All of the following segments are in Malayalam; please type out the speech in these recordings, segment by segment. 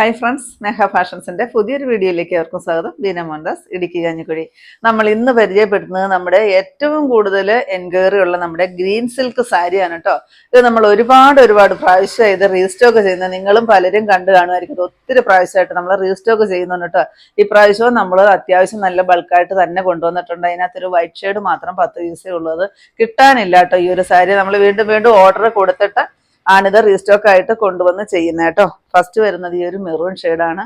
ഹായ് ഫ്രണ്ട്സ് സ്നേഹ ഫാഷൻസിന്റെ പുതിയൊരു വീഡിയോയിലേക്ക് അവർക്കും സ്വാഗതം. ബീന മോണ്ടസ് ഇടുക്കി കഞ്ഞിക്കുഴി നമ്മൾ ഇന്ന് പരിചയപ്പെടുന്നത് നമ്മുടെ ഏറ്റവും കൂടുതൽ എൻക്വയറി ഉള്ള നമ്മുടെ ഗ്രീൻ സിൽക്ക് സാരിയാണ് കേട്ടോ. ഇത് നമ്മൾ ഒരുപാട് ഒരുപാട് പ്രാവശ്യം ഇത് റീസ്റ്റോക്ക് ചെയ്യുന്ന നിങ്ങളും പലരും കണ്ടു കാണുമായിരിക്കും. ഒത്തിരി പ്രാവശ്യമായിട്ട് നമ്മൾ റീസ്റ്റോക്ക് ചെയ്യുന്നുണ്ട് കേട്ടോ. ഈ പ്രാവശ്യവും നമ്മൾ അത്യാവശ്യം നല്ല ബൾക്കായിട്ട് തന്നെ കൊണ്ടുവന്നിട്ടുണ്ട്. അതിനകത്തൊരു വൈറ്റ് ഷെയ്ഡ് മാത്രം പത്ത് പീസേ ഉള്ളത്. കിട്ടാനില്ല കേട്ടോ ഈ ഒരു സാരി. നമ്മൾ വീണ്ടും വീണ്ടും ഓർഡർ കൊടുത്തിട്ട് ആണിത് റീസ്റ്റോക്ക് ആയിട്ട് കൊണ്ടുവന്ന് ചെയ്യുന്നത് കേട്ടോ. ഫസ്റ്റ് വരുന്നത് ഈ ഒരു മെറൂൺ ഷെയ്ഡാണ്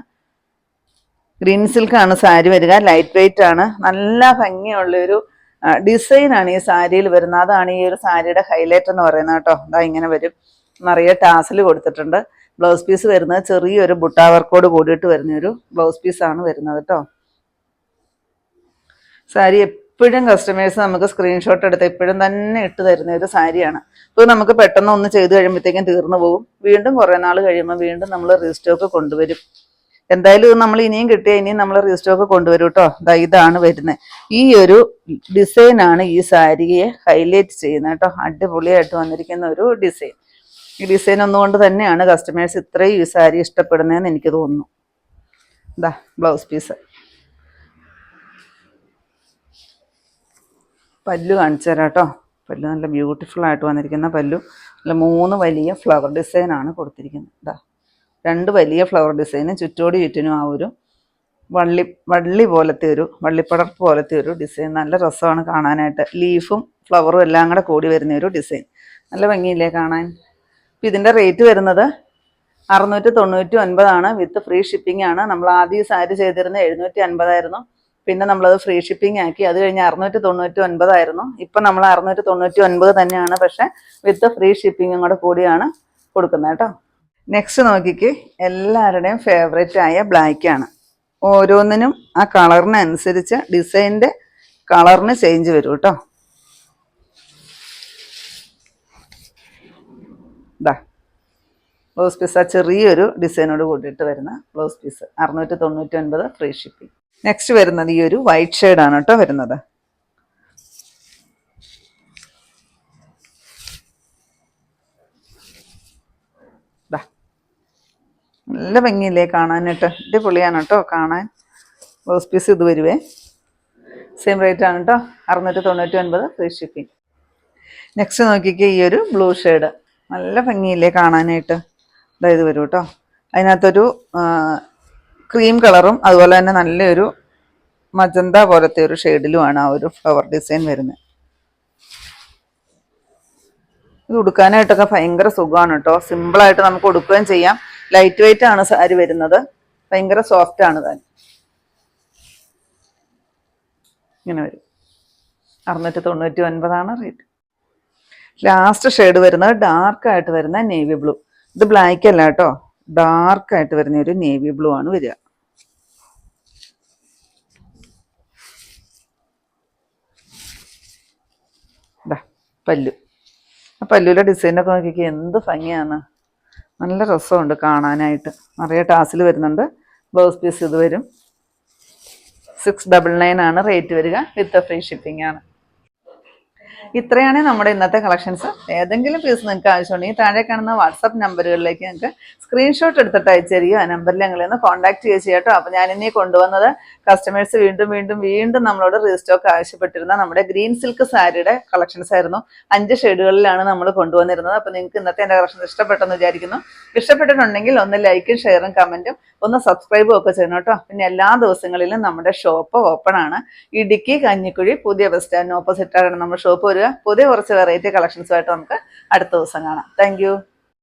ഗ്രീൻ സിൽക്ക് ആണ് സാരി വരിക. ലൈറ്റ് വെയിറ്റ് ആണ്. നല്ല ഭംഗിയുള്ള ഒരു ഡിസൈൻ ആണ് ഈ സാരിയിൽ വരുന്നത്. അതാണ് ഈ ഒരു സാരിയുടെ ഹൈലൈറ്റ് എന്ന് പറയുന്നത് കേട്ടോ. അതാ ഇങ്ങനെ വരും. നിറയെ ടാസിൽ കൊടുത്തിട്ടുണ്ട്. ബ്ലൗസ് പീസ് വരുന്നത് ചെറിയൊരു ബുട്ടാ വർക്കോട് കൂടിയിട്ട് വരുന്ന ഒരു ബ്ലൗസ് പീസാണ് വരുന്നത് കേട്ടോ. സാരി എപ്പോഴും കസ്റ്റമേഴ്സ് നമുക്ക് സ്ക്രീൻഷോട്ട് എടുത്ത് ഇപ്പോഴും തന്നെ ഇട്ട് തരുന്ന ഒരു സാരിയാണ്. ഇപ്പോൾ നമുക്ക് പെട്ടെന്ന് ഒന്ന് ചെയ്ത് കഴിയുമ്പോഴത്തേക്കും തീർന്നു പോകും. വീണ്ടും കുറേ നാൾ കഴിയുമ്പോൾ വീണ്ടും നമ്മൾ റീസ്റ്റോക്ക് കൊണ്ടുവരും. എന്തായാലും നമ്മൾ ഇനിയും കിട്ടിയാൽ ഇനിയും നമ്മൾ റീസ്റ്റോക്ക് കൊണ്ടുവരും കേട്ടോ ദാ ഇതാണ് വരുന്നത് ഈ ഒരു ഡിസൈനാണ് ഈ സാരിയെ ഹൈലൈറ്റ് ചെയ്യുന്നത് കേട്ടോ അടിപൊളിയായിട്ട് വന്നിരിക്കുന്ന ഒരു ഡിസൈൻ ഈ ഡിസൈൻ ഒന്നുകൊണ്ട് തന്നെയാണ് കസ്റ്റമേഴ്സ് ഇത്രയും ഈ സാരി ഇഷ്ടപ്പെടുന്നതെന്ന് എനിക്ക് തോന്നുന്നു. ഇതാ ബ്ലൗസ് പീസ് പല്ലു കാണിച്ചു തരാം കേട്ടോ. പല്ലു നല്ല ബ്യൂട്ടിഫുൾ ആയിട്ട് വന്നിരിക്കുന്ന പല്ലു. നല്ല മൂന്ന് വലിയ ഫ്ലവർ ഡിസൈൻ ആണ് കൊടുത്തിരിക്കുന്നത്. ഇതാ രണ്ട് വലിയ ഫ്ലവർ ഡിസൈന് ചുറ്റോടി ചുറ്റിനും ആ ഒരു വള്ളി വള്ളി പോലത്തെ ഒരു വള്ളിപ്പടർപ്പ് പോലത്തെ ഒരു ഡിസൈൻ നല്ല രസമാണ് കാണാനായിട്ട്. ലീഫും ഫ്ലവറും എല്ലാം കൂടെ കൂടി വരുന്ന ഒരു ഡിസൈൻ നല്ല ഭംഗിയില്ലേ കാണാൻ? അപ്പം ഇതിന്റെ റേറ്റ് വരുന്നത് അറുന്നൂറ്റി തൊണ്ണൂറ്റി ഒൻപതാണ്. വിത്ത് ഫ്രീ ഷിപ്പിംഗ് ആണ്. നമ്മൾ ആദ്യം സാരി ചെയ്തിരുന്നത് എഴുന്നൂറ്റി അൻപതായിരുന്നു. പിന്നെ നമ്മളത് ഫ്രീ ഷിപ്പിംഗ് ആക്കി. അത് കഴിഞ്ഞ് അറുന്നൂറ്റി തൊണ്ണൂറ്റി ഒൻപതായിരുന്നു ഇപ്പം നമ്മൾ അറുന്നൂറ്റി തൊണ്ണൂറ്റി ഒൻപത് തന്നെയാണ് പക്ഷേ വിത്ത് ഫ്രീ ഷിപ്പിങ്ങും കൂടെ കൂടിയാണ് കൊടുക്കുന്നത് കേട്ടോ. നെക്സ്റ്റ് നോക്കിക്ക്. എല്ലാവരുടെയും ഫേവറേറ്റ് ആയ ബ്ലാക്ക് ആണ്. ഓരോന്നിനും ആ കളറിനനുസരിച്ച് ഡിസൈന്റെ കളറിന് ചേഞ്ച് വരും കേട്ടോ. ഇതാ ബ്ലൗസ് പീസ് ആ ചെറിയൊരു ഡിസൈനോട് കൂടിയിട്ട് വരുന്ന ബ്ലൗസ് പീസ് അറുന്നൂറ്റി തൊണ്ണൂറ്റി ഒൻപത് ഫ്രീ ഷിപ്പിംഗ് നെക്സ്റ്റ് വരുന്നത് ഈ ഒരു വൈറ്റ് ഷെയ്ഡാണ് കേട്ടോ വരുന്നത്. നല്ല ഭംഗിയില്ലേ കാണാനായിട്ട്? അടിപൊളിയാണ് കേട്ടോ കാണാൻ. ബ്ലൗസ് പീസ് ഇത് വരുവേ. സെയിം റേറ്റ് ആണ് കേട്ടോ. അറുന്നൂറ്റി തൊണ്ണൂറ്റി ഒൻപത് ഫ്രീ ഷിപ്പിംഗ് നെക്സ്റ്റ് നോക്കിക്കേ ഈ ഒരു ബ്ലൂ ഷെയ്ഡ് നല്ല ഭംഗിയില്ലേ കാണാനായിട്ട്? ഇതായത് വരും കേട്ടോ. അതിനകത്തൊരു ക്രീം കളറും അതുപോലെ തന്നെ നല്ലൊരു മജന്ത പോലത്തെ ഒരു ഷെയ്ഡിലുമാണ് ആ ഒരു ഫ്ലവർ ഡിസൈൻ വരുന്നത്. ഇത് ഉടുക്കാനായിട്ടൊക്കെ ഭയങ്കര സുഖമാണ് കേട്ടോ. സിമ്പിളായിട്ട് നമുക്ക് ഉടുക്കുകയും ചെയ്യാം. ലൈറ്റ് വെയിറ്റ് ആണ് സാരി വരുന്നത്. ഭയങ്കര സോഫ്റ്റ് ആണ് താൻ ഇങ്ങനെ വരും. അറുന്നൂറ്റി തൊണ്ണൂറ്റി ഒൻപതാണ് റേറ്റ് ലാസ്റ്റ് ഷെയ്ഡ് വരുന്നത് ഡാർക്ക് ആയിട്ട് വരുന്ന നേവി ബ്ലൂ ഇത് ബ്ലാക്ക് അല്ല കേട്ടോ. ഡാർക്ക് ആയിട്ട് വരുന്ന ഒരു നേവി ബ്ലൂ ആണ് വരിക ദാ പല്ലു. ആ പല്ലുവിലെ ഡിസൈനൊക്കെ നോക്കിക്കുക എന്ത് ഭംഗിയാണ്. നല്ല രസമുണ്ട് കാണാനായിട്ട്. നിറയെ ടാസിൽ വരുന്നുണ്ട്. ബ്ലൗസ് പീസ് ഇത് വരും. സിക്സ് ഡബിൾ നയൻ ആണ് റേറ്റ് വരിക. വിത്ത് ഫ്രീ ഷിപ്പിംഗ് ആണ്. ഇത്രയാണ് നമ്മുടെ ഇന്നത്തെ കളക്ഷൻസ് ഏതെങ്കിലും പീസ് നിങ്ങൾക്ക് ആവശ്യമുണ്ടെങ്കിൽ താഴെ കാണുന്ന വാട്സപ്പ് നമ്പറുകളിലേക്ക് നിങ്ങൾക്ക് സ്ക്രീൻഷോട്ട് എടുത്തിട്ട് അയച്ചു തരികയോ ആ നമ്പറിൽ ഞങ്ങൾ ഒന്ന് കോൺടാക്ട് ചെയ്യുക കേട്ടോ. ഞാൻ ഇനി കൊണ്ടുവന്നത് കസ്റ്റമേഴ്സ് വീണ്ടും വീണ്ടും വീണ്ടും നമ്മളോട് റീസ്റ്റോക്ക് ആവശ്യപ്പെട്ടിരുന്ന നമ്മുടെ ഗ്രീൻ സിൽക്ക് സാരിയുടെ കളക്ഷൻസ് ആയിരുന്നു. അഞ്ച് ഷെയ്ഡുകളിലാണ് നമ്മൾ കൊണ്ടുവന്നിരുന്നത്. അപ്പോൾ നിങ്ങൾക്ക് ഇന്നത്തെ എന്റെ കളക്ഷൻസ് ഇഷ്ടപ്പെട്ടെന്ന് വിചാരിക്കുന്നു. ഇഷ്ടപ്പെട്ടിട്ടുണ്ടെങ്കിൽ ഒന്ന് ലൈക്കും ഷെയറും കമന്റും ഒന്ന് സബ്സ്ക്രൈബും ഒക്കെ ചെയ്യണം കേട്ടോ. പിന്നെ എല്ലാ ദിവസങ്ങളിലും നമ്മുടെ ഷോപ്പ് ഓപ്പൺ ആണ്. ഇടുക്കി കഞ്ഞിക്കുഴി പുതിയ ബസ് ഓപ്പോസിറ്റ് ആണ് നമ്മുടെ ഷോപ്പ് വരിക പുതിയ കുറച്ച് വെറൈറ്റി കളക്ഷൻസുമായിട്ട് നമുക്ക് അടുത്ത ദിവസം കാണാം. താങ്ക്